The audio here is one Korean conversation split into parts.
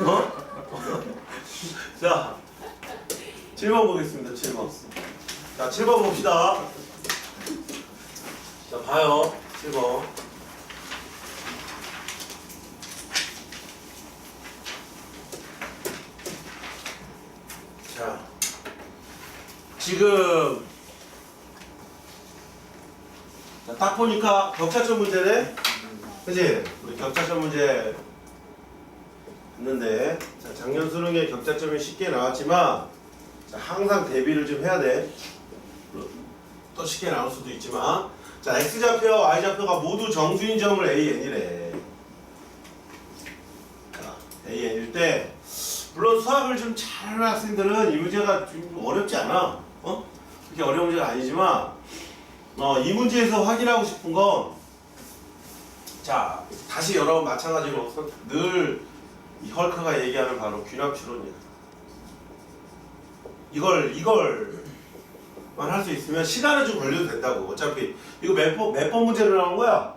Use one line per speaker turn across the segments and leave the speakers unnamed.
어? 자 7번 보겠습니다 7번 자 7번 봅시다 자 봐요 7번 자 지금 자, 딱 보니까 격차점 문제네 그지? 우리 격차점 문제 했는데 자, 작년 수능에 격차점이 쉽게 나왔지만 자, 항상 대비를 좀 해야 돼. 또 쉽게 나올 수도 있지만 자 x좌표와 y좌표가 모두 정수인 점을 AN이래. 자 AN일 때 물론 수학을 좀 잘하는 학생들은 이 문제가 좀 어렵지 않아. 어? 그렇게 어려운 문제가 아니지만 어, 이 문제에서 확인하고 싶은 건 자, 다시 여러분 마찬가지로 늘 이 헐크가 얘기하는 바로 균합 추론이야. 이걸 이걸 만 할 수 있으면 시간은 좀 걸려도 된다고. 어차피 이거 몇번 몇 번 문제로 나온 거야?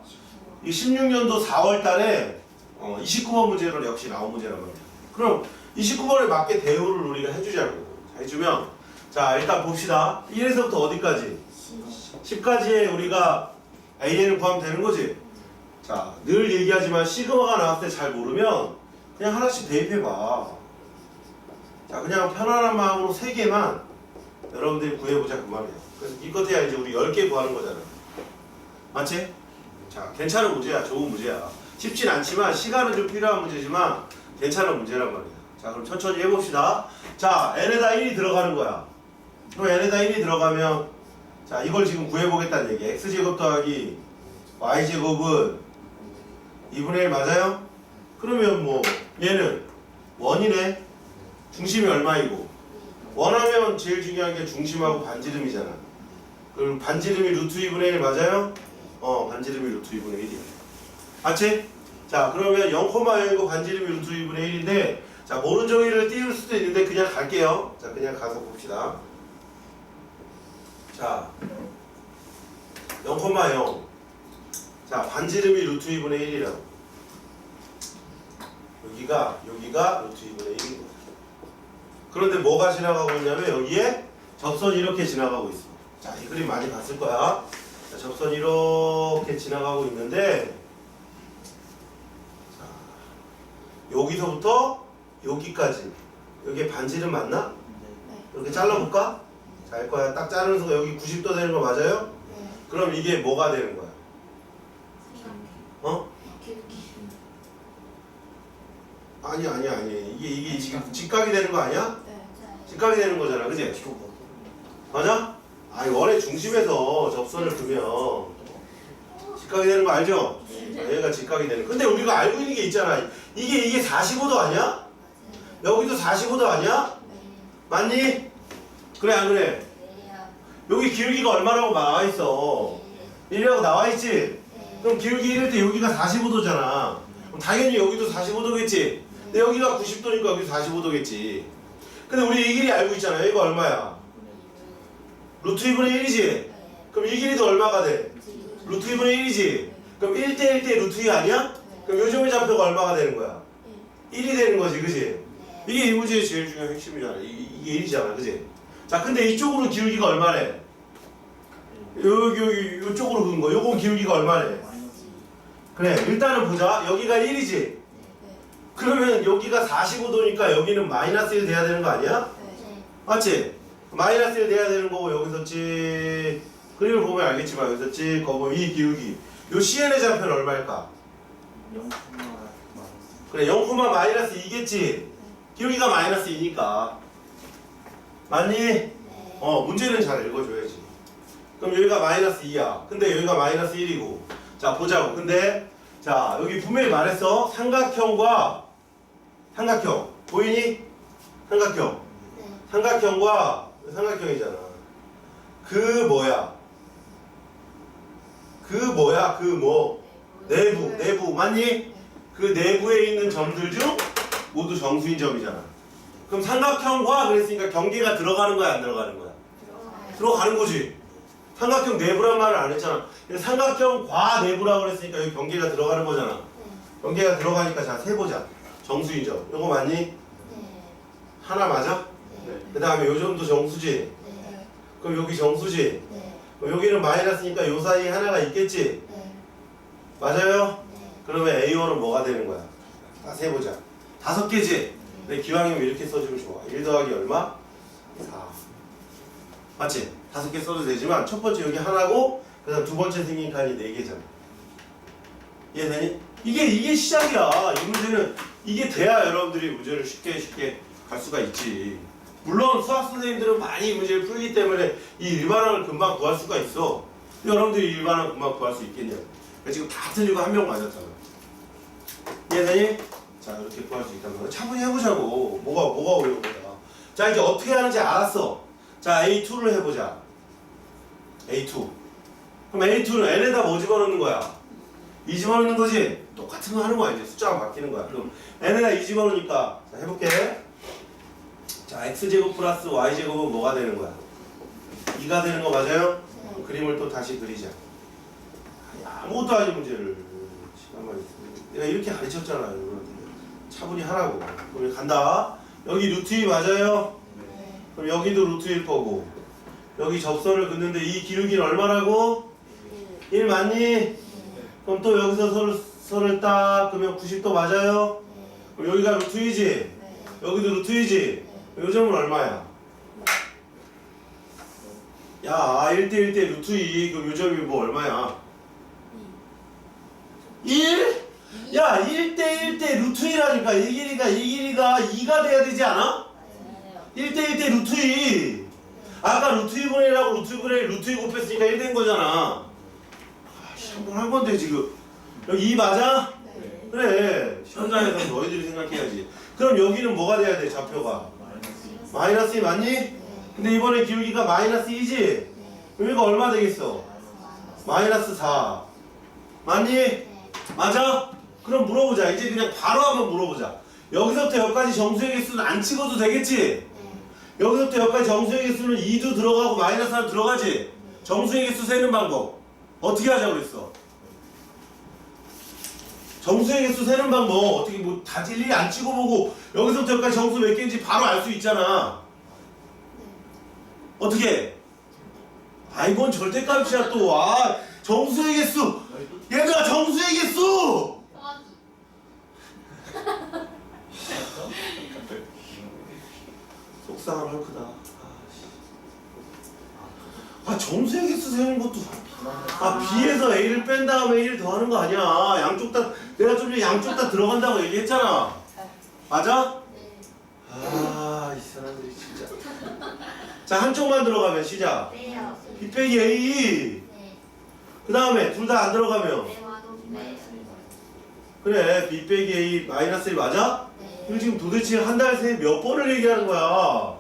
이 16년도 4월 달에 어, 29번 문제로 역시 나온 문제란 말이야. 그럼 29번에 맞게 대우를 우리가 해주자고. 자, 해주면 자, 일단 봅시다. 1에서부터 어디까지? 10까지에 우리가 AN을 구하면 되는 거지. 자, 늘 얘기하지만 시그마가 나왔을 때 잘 모르면 그냥 하나씩 대입해봐. 자, 그냥 편안한 마음으로 세 개만 여러분들이 구해보자 그 말이야. 그래서 이것해야 이제 우리 10개 구하는 거잖아. 맞지? 자, 괜찮은 문제야. 좋은 문제야. 쉽진 않지만 시간은 좀 필요한 문제지만 괜찮은 문제란 말이야. 자, 그럼 천천히 해봅시다. 자, n에다 1이 들어가는 거야. 그럼 n에다 1이 들어가면 자, 이걸 지금 구해보겠다는 얘기야. x제곱 더하기 y제곱은 2분의 1 맞아요? 그러면 뭐 얘는 원이네. 중심이 얼마이고 원하면 제일 중요한 게 중심하고 반지름이잖아. 그럼 반지름이 루트 2분의 1 맞아요? 어, 반지름이 루트 2분의 1이야. 맞지? 자, 그러면 0,0이고 반지름이 루트 2분의 1인데 자, 모른 정의를 띄울 수도 있는데 그냥 갈게요. 자, 그냥 가서 봅시다. 자, 0,0. 자, 반지름이 루트 2분의 1이라고. 여기가, 여기가 루트 2분의 1인 거야. 그런데 뭐가 지나가고 있냐면 여기에 접선이 이렇게 지나가고 있어. 자, 이 그림 많이 봤을 거야. 자, 접선이 이렇게 지나가고 있는데, 자, 여기서부터 여기까지. 여기에 반지름 맞나? 이렇게 잘라볼까? 자, 알 거야. 딱 자르는 순간 여기 90도 되는 거 맞아요? 그럼 이게 뭐가 되는 거야? 어? 아니 아니 아니 이게 이게 지금 직각이 되는 거 아니야? 직각이 되는 거잖아, 그지? 맞아? 아니 원의 중심에서 접선을 두면 직각이 되는 거 알죠? 자, 얘가 직각이 되는. 근데 우리가 알고 있는 게 있잖아. 이게 이게 45도 아니야? 여기도 45도 아니야? 맞니? 그래 안 그래? 여기 기울기가 얼마라고 나와 있어? 1이라고 나와 있지? 그럼 기울기 1일 때 여기가 45도잖아. 그럼 당연히 여기도 45도겠지? 근데 여기가 90도니까 여기도 45도겠지. 근데 우리 이 길이 알고 있잖아. 여기가 얼마야? 루트 2분의 1이지? 그럼 이 길이도 얼마가 돼? 루트 2분의 1이지? 그럼 1대 1대 루트 2 아니야? 그럼 요즘의 좌표가 얼마가 되는 거야? 1이 되는 거지, 그지? 이게 이 문제의 제일 중요한 핵심이잖아. 이- 이게 1이잖아, 그지? 자, 근데 이쪽으로 기울기가 얼마래? 여기, 여기, 이쪽으로 그은 거. 요건 기울기가 얼마래? 그래, 일단은 보자. 여기가 1이지? 그러면 여기가 45도니까 여기는 마이너스 1 돼야 되는 거 아니야? 맞지? 마이너스 1 돼야 되는 거고 여기서 찍 그림을 보면 알겠지만 여기서 찍 거고 이 기울기 요 CN의 좌표는 얼마일까? 그래 0, 마이너스 2겠지? 기울기가 마이너스 2니까 맞니? 어 문제는 잘 읽어줘야지 그럼 여기가 마이너스 2야 근데 여기가 마이너스 1이고 자 보자고 근데 자 여기 분명히 말했어 삼각형과 삼각형 보이니? 삼각형 삼각형과 삼각형이잖아. 그 뭐야? 그 뭐야? 그 뭐? 내부, 내부 맞니? 그 내부에 있는 점들 중 모두 정수인 점이잖아. 그럼 삼각형과 그랬으니까 경계가 들어가는 거야, 안 들어가는 거야? 들어가는 거지. 삼각형 내부란 말을 안 했잖아. 삼각형 과 내부라고 그랬으니까 여기 경계가 들어가는 거잖아. 경계가 들어가니까 자 세보자. 정수이죠. 이거 맞니?
네.
하나 맞아?
네.
그 다음에 요 정도 정수지.
네.
그럼 여기 정수지.
네.
그럼 여기는 마이너스니까 요 사이에 하나가 있겠지.
네.
맞아요?
네.
그러면 A1은 뭐가 되는 거야? 다 세보자. 다섯 개지? 근데 기왕이면 이렇게 써주면 좋아. 1 더하기 얼마? 4. 맞지? 다섯 개 써도 되지만 첫 번째 여기 하나고 그 다음 두 번째 생긴 칸이 네 개잖아. 이해되니? 이게 이게 시작이야. 이 문제는 이게 돼야 여러분들이 문제를 쉽게 쉽게 갈 수가 있지. 물론 수학 선생님들은 많이 이 문제를 풀기 때문에 이 일반항을 금방 구할 수가 있어. 여러분들이 일반항 금방 구할 수 있겠냐고. 그러니까 지금 다 틀리고 한 명 맞았잖아. 이해되니? 자 이렇게 구할 수 있다면 차분히 해보자고. 뭐가 뭐가 어려운 거야. 자 이제 어떻게 하는지 알았어. 자 A2를 해보자. A2. 그럼 A2는 N에다 뭐 집어넣는 거야? 2 집어넣는 거지? 똑같은 거 하는 거야 이제 숫자가 바뀌는 거야. 그럼 N에다 2 집어넣으니까 자 해볼게. 자 X제곱 플러스 Y제곱은 뭐가 되는 거야? 2가 되는 거 맞아요? 그럼 그림을 또 다시 그리자. 아무것도 아닌 문제를 시간만 있으면 내가 이렇게 가르쳤잖아요. 여러분들. 차분히 하라고. 그럼 간다. 여기 루트 2 맞아요?
네.
그럼 여기도 루트 1 거고 여기 접선을 긋는데 이 기울기는 얼마라고? 1 맞니? 그럼 또 여기서 선을, 선을 딱 그러면 90도 맞아요? 그럼 여기가 루트 2지? 여기도 루트 2지? 요 점은 얼마야? 야 1대 1 대 루트 2 그럼 요 점이 뭐 얼마야? 1? 야 1대 1 대 루트 2라니까 이 길이가 이 길이가 2가 돼야 되지 않아? 1대 1 대 루트 2 아까 루트 2분의 1하고 루트 2분의 1 루트 2 곱했으니까 1 된 거잖아 아씨 한번 할 건데 지금 여기 2 맞아? 그래 현장에서 너희들이 생각해야지 그럼 여기는 뭐가 돼야 돼 좌표가 마이너스 2 맞니? 근데 이번에 기울기가 마이너스 2지? 그럼 이거 얼마 되겠어? 마이너스 4 맞니? 맞아? 그럼 물어보자 이제 그냥 바로 한번 물어보자 여기서부터 여기까지 정수의 개수는 안 찍어도 되겠지? 여기서부터 여기까지 정수의 개수는 2도 들어가고 마이너스 1 들어가지? 정수의 개수 세는 방법 어떻게 하자고 그랬어? 정수의 개수 세는 방법 어떻게 뭐 다 일일이 안 찍어보고 여기서부터 여기까지 정수 몇 개인지 바로 알 수 있잖아. 어떻게? 아 이건 절대값이야 또 아 정수의 개수. 얘가 정수의 개수! 속상한 헐크다. 아 정수의 개수 세는 것도 아 B에서 A를 뺀 다음에 1 더하는 거 아니야. 양쪽 다 내가 좀 전에 양쪽 다 들어간다고 얘기했잖아. 맞아? 아이 사람들이 진짜. 자 한쪽만 들어가면 시작. B 빼기 A. 그 다음에 둘 다 안 들어가면. 그래 B 빼기 A 마이너스 1 맞아? 그리고 지금 도대체 한 달 새에 몇 번을 얘기하는 거야?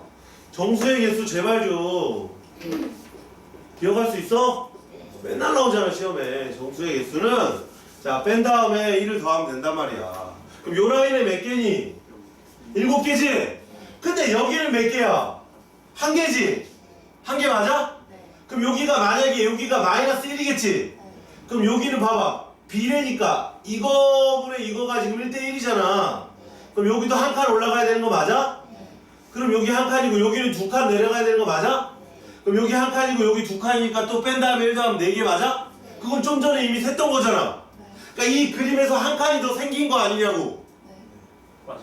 정수의 개수 제발 좀 기억할 수 있어? 맨날 나오잖아 시험에 정수의 개수는 자 뺀 다음에 1을 더하면 된단 말이야 그럼 요 라인에 몇 개니? 일곱 개지? 근데 여기는 몇 개야? 한 개지? 한 개 맞아? 그럼 여기가 만약에 여기가 마이너스 1이겠지? 그럼 여기는 봐봐 비례니까 이거분의 이거가 지금 1대1이잖아 그럼 여기도 한 칸 올라가야 되는 거 맞아? 그럼 여기 한 칸이고 여기는 두 칸 내려가야 되는 거 맞아? 그럼 여기 한 칸이고 여기 두 칸이니까 또 뺀 다음에 1 더하면 4개 맞아? 그건 좀 전에 이미 셌던 거잖아 그러니까 이 그림에서 한 칸이 더 생긴 거 아니냐고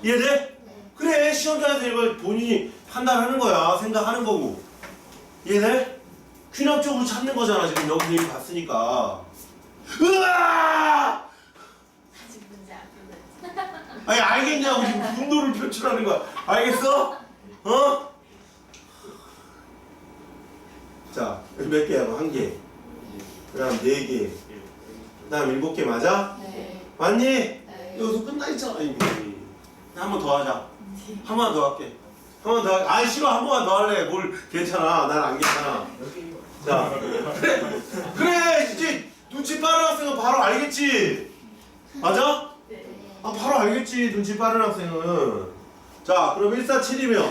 이해돼? 그래 시험장에서 이걸 본인이 판단하는 거야 생각하는 거고 이해돼? 균합적으로 찾는 거잖아 지금 여기서 이미 봤으니까 으아! 아니 알겠냐고 지금 분노를 표출하는 거야 알겠어? 어? 자 여기 몇 개야? 뭐한 개. 그 다음 네 개. 그 다음 일곱 개 맞아? 맞니? 여기서 끝나 있잖아 이미. 한번 더 하자. 한 번 더 할게. 한 번 더 할게. 아이 싫어 한 번만 더 할래. 뭘 괜찮아. 난 안 괜찮아. 자 그래 그래 이제 눈치 빠른 학생은 바로 알겠지. 맞아? 아 바로 알겠지 눈치 빠른 학생은 자 그럼 147이면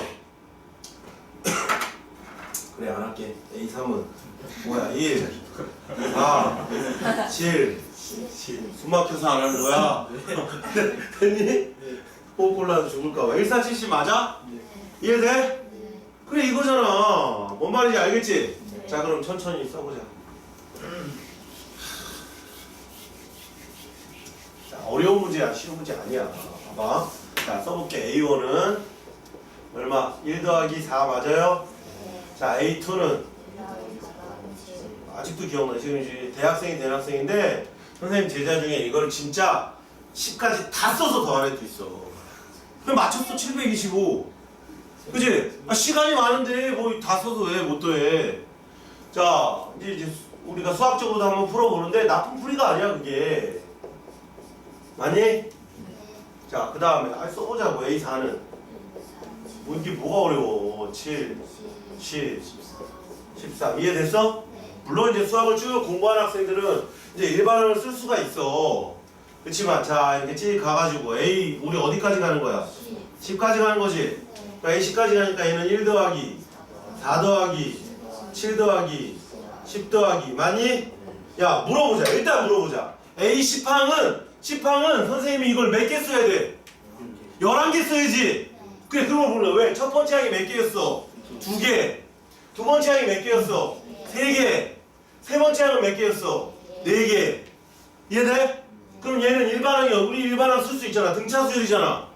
할게 A3은 뭐야? 1 4 7 숨 막혀서 안 하는 거야? 됐니? 호흡 곤란 죽을까봐. 1470 맞아? 이해돼? 그래 이거잖아. 뭔 말인지 알겠지? 자 그럼 천천히 써보자. 자 어려운 문제야 쉬운 문제 아니야. 봐봐. 자 써볼게. A1은 얼마? 1 더하기 4 맞아요? 자 A2는 아직도 기억나 지금 이제 대학생이 대학생인데 선생님 제자 중에 이걸 진짜 10까지 다 써서 더한 애도 있어. 그럼 맞췄어 725 그지? 아, 시간이 많은데 뭐 다 써서 왜 못 더해? 자 이제, 이제 수- 우리가 수학적으로도 한번 풀어보는데 나쁜 풀이가 아니야 그게. 맞니? 자그 다음에 아, 써보자고 A4는. 뭐 이게 뭐가 어려워? 7 10 13 이해됐어? 물론 이제 수학을 쭉 공부하는 학생들은 이제 일반어를 쓸 수가 있어 그렇지만 자 이렇게 쭉 가가지고 A 우리 어디까지 가는 거야? 10까지 가는 거지 그러니까 A 10까지 가니까 얘는 1 더하기 4 더하기 7 더하기 10 더하기 많이? 야 물어보자 일단 물어보자 A 10항은 10항은 선생님이 이걸 몇 개 써야 돼? 11개 써야지 그래 그런 걸 몰라 왜? 첫 번째 항이 몇 개였어? 두 개. 두 번째 항이 몇 개였어? 세 개. 세 번째 항은 몇 개였어? 네 개. 이해돼? 그럼 얘는 일반항이 우리 일반항 쓸 수 있잖아. 등차 수열이잖아.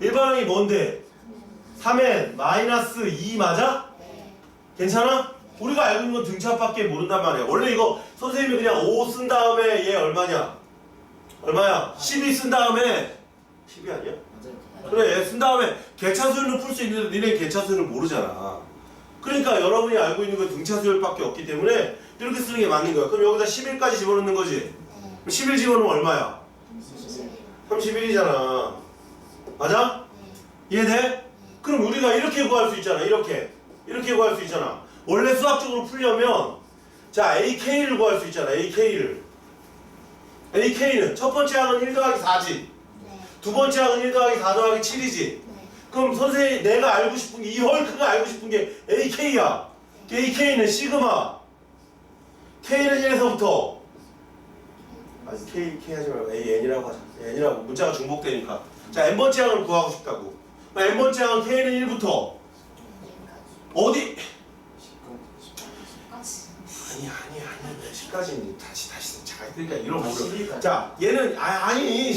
일반항이 뭔데? 3n 마이너스 2 맞아? 괜찮아? 우리가 알고 있는 건 등차밖에 모른단 말이야. 원래 이거 선생님이 그냥 5 쓴 다음에 얘 얼마냐? 얼마야? 12 쓴 다음에 10이 아니야? 그래 쓴 다음에 개차수열로 풀 수 있는데 니네 개차수열을 모르잖아. 그러니까 여러분이 알고 있는 건 등차수열밖에 없기 때문에 이렇게 쓰는 게 맞는 거야. 그럼 여기다 11까지 집어넣는 거지. 그럼 11 집어넣으면 얼마야? 31이잖아. 맞아? 이해돼? 그럼 우리가 이렇게 구할 수 있잖아. 이렇게. 이렇게 구할 수 있잖아. 원래 수학적으로 풀려면 자 AK를 구할 수 있잖아. AK를. AK는 첫 번째 항은 1 더하기 4지 두 번째 항은 1 더하기 4 더하기 7이지. 그럼 선생님 내가 알고 싶은 게 이 헐크가 알고 싶은 게 AK야. AK는 시그마. K는 1에서부터. 아니 K, K 하지 말고 A, N이라고 하자. N이라고. 문자가 중복되니까. 자 N번째 항을 구하고 싶다고. 그럼 N번째 항은 K는 1부터. 어디? 아니 아니 아니. 몇 시까지 다시 다시 자 그러니까 이런 모르 자 얘는 아, 아니.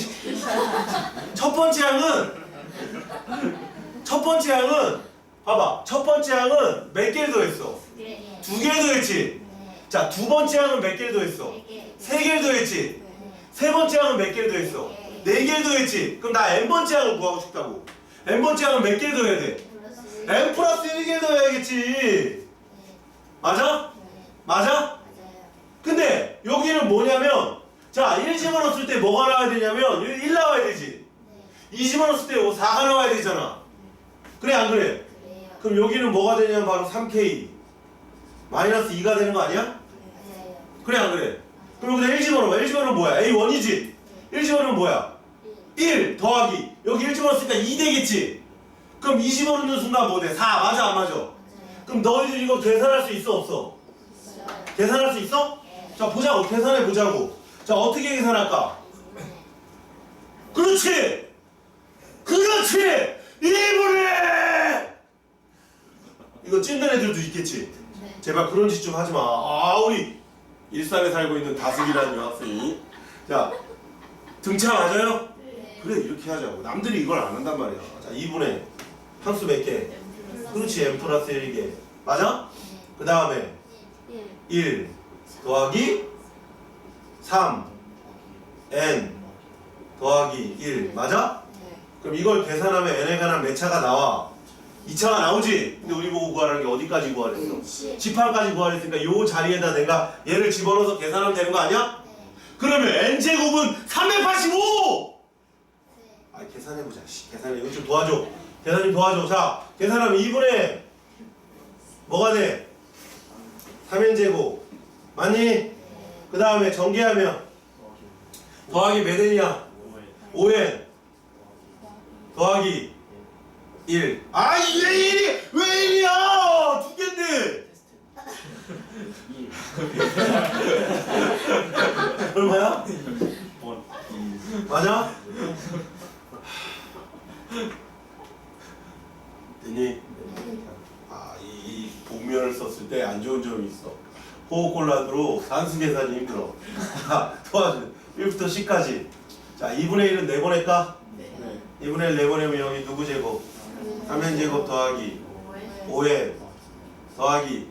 첫 번째 항은 첫 번째 항은 봐봐. 첫 번째 항은 몇 개를 더했어? 두 개를 더했지? 자두 번째 항은 몇 개를 더했어? 세 개를 더했지? 세 번째 항은 몇 개를 더했어? 네 개를 더했지? 그럼 나 n 번째 항을 구하고 싶다고. n 번째 항은 몇 개를 더해야 돼? n 플러스 1개를 더해야겠지. 맞아? 맞아 근데 여기는 뭐냐면 자 1 집어넣었을 때 뭐가 나와야 되냐면 1 나와야 되지 2 집어넣었을 때 4가 나와야 되잖아 그래 안 그래? 그럼 여기는 뭐가 되냐면 바로 3K 마이너스 2가 되는 거 아니야? 그래 안 그래? 그럼 여기다 1 집어넣어 1 집어넣으면 뭐야? A1이지 1 집어넣으면 뭐야? 1 더하기 여기 1 집어넣었으니까 2 되겠지 그럼 2 집어넣는 순간 뭐 돼? 4 맞아 안 맞아? 그럼 너희들 이거 계산할 수 있어 없어? 계산할 수 있어? 자 보자고 계산해 보자고 자 어떻게 계산할까? 그렇지 그렇지 1분에 이거 찐는 애들도 있겠지 제발 그런 짓 좀 하지 마. 아, 우리 일산에 살고 있는 다숙이라는 여학생이. 자, 등차 맞아요? 그래, 이렇게 하자고. 남들이 이걸 안 한단 말이야. 자, 2분의 함수 몇 개? 그렇지, m 플러스 1개. 맞아? 그 다음에 1 더하기 3 n 더하기 1. 맞아? 그럼 이걸 계산하면 n에 관한 몇 차가 나와? 2차가 나오지? 근데 우리 보고 구하라는 게 어디까지 구하랬어? 집합까지 구하랬으니까 요 자리에다 내가 얘를 집어넣어서 계산하면 되는 거 아니야? 그러면 n제곱은 385! 아 계산해보자 씨. 계산해 이거 좀 도와줘 계산 좀 도와줘 자 계산하면 2분의 뭐가 돼? 3n제곱 맞니? 그 다음에 전개하면 더하기 몇 n이야? 5n 더하기 1 아, 이게 1이 왜 1이야? 두 개인데 얼마야? 맞아? 됐니? 아, 이, 이 복면을 썼을 때 안 좋은 점이 있어. 호흡곤란으로 산수 계산이 힘들어. 자, 도와줘. 1부터 10까지. 자, 2분의 1은 4번 할까?
네.
2분의 1 4번이면 여기 누구 제곱? 3의 제곱 더하기 5의 더하기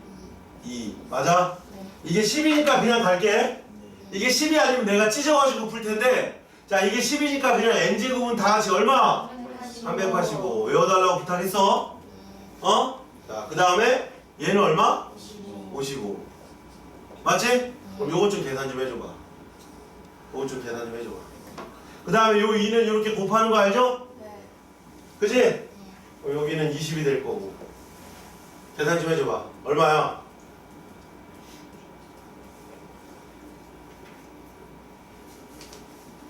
2. 맞아? 이게 10이니까 그냥 갈게. 이게 10이 아니면 내가 찢어가지고 풀 텐데. 자, 이게 10이니까 그냥 n제곱은 다 같이 얼마? 385. 외워달라고 부탁했어. 어? 자, 그 다음에 얘는 얼마? 55. 맞지? 그럼 요것 좀 계산 좀 해줘봐. 요것 좀 계산 좀 해줘봐. 그 다음에 요 2는 이렇게 곱하는 거 알죠? 그지? 그럼 여기는 20이 될 거고. 계산 좀 해줘봐. 얼마야?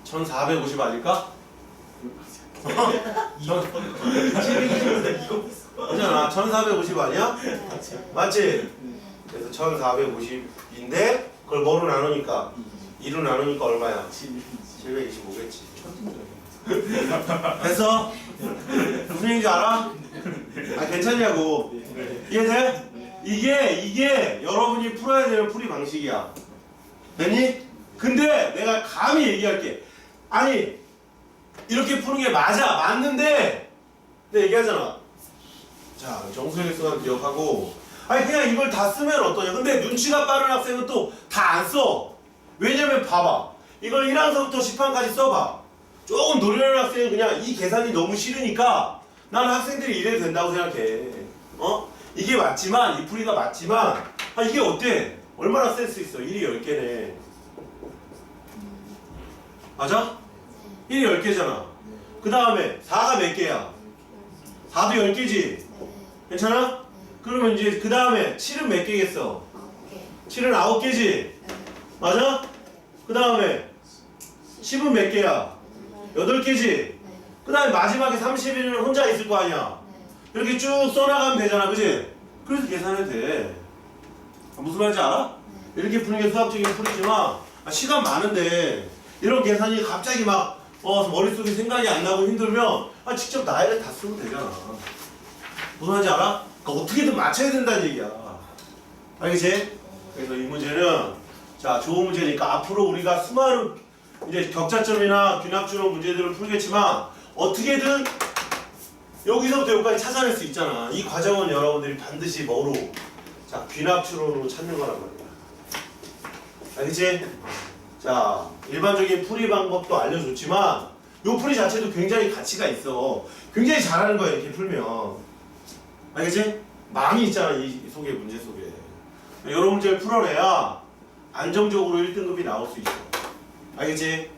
(1450) 아닐까? 그잖아 (1450) 아니야? 맞지? 그래서 1450인데 그걸 뭐로 나누니까 2로 나누니까 얼마야? 725겠지 됐어? 무슨 얘기인지 알아? 아 괜찮냐고 이해돼? 이게 이게 여러분이 풀어야 되는 풀이 방식이야 됐니? 근데 내가 감히 얘기할게 아니 이렇게 푸는 게 맞아 맞는데 내가 얘기하잖아 자 정수의 수만 기억하고 아니 그냥 이걸 다 쓰면 어떠냐 근데 눈치가 빠른 학생은 또 다 안 써 왜냐면 봐봐 이걸 1항서부터 10항까지 써봐 조금 노련한 학생은 그냥 이 계산이 너무 싫으니까 나는 학생들이 이래도 된다고 생각해 어? 이게 맞지만 이 풀이가 맞지만 아 이게 어때? 얼마나 센스 있어 1이 10개네 맞아? 1이 10개잖아 그 다음에 4가 몇 개야? 4도 10개지 괜찮아? 그러면 이제 그 다음에 7은 몇 개겠어? 7은 9개지? 맞아? 그 다음에 10은 몇 개야? 8개지? 그 다음에 마지막에 31은 혼자 있을 거 아니야? 이렇게 쭉 써나가면 되잖아 그지? 그래서 계산해도 돼 아, 무슨 말인지 알아? 이렇게 푸는 게 수학적인 풀이지만 아, 시간 많은데 이런 계산이 갑자기 막 어, 머릿속에 생각이 안 나고 힘들면 아, 직접 나이를 다 쓰면 되잖아 무슨 말인지 알아? 그러니까 어떻게든 맞춰야 된다는 얘기야 알겠지? 그래서 이 문제는 자 좋은 문제니까 앞으로 우리가 수많은 이제 격자점이나 균합주로 문제들을 풀겠지만 어떻게든 여기서부터 여기까지 찾아낼 수 있잖아. 이 과정은 여러분들이 반드시 뭐로? 자 균합주로로 찾는 거란 말이야. 알겠지? 자 일반적인 풀이 방법도 알려줬지만 요 풀이 자체도 굉장히 가치가 있어. 굉장히 잘하는 거야 이렇게 풀면. 알겠지? 망이 있잖아 이 속에 문제 속에. 여러 문제를 풀어내야 안정적으로 1등급이 나올 수 있어. 알겠지?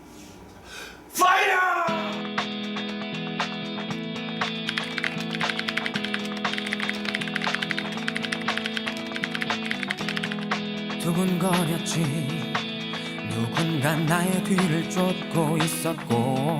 파이어!
두근거렸지 누군가 나의 뒤를 쫓고 있었고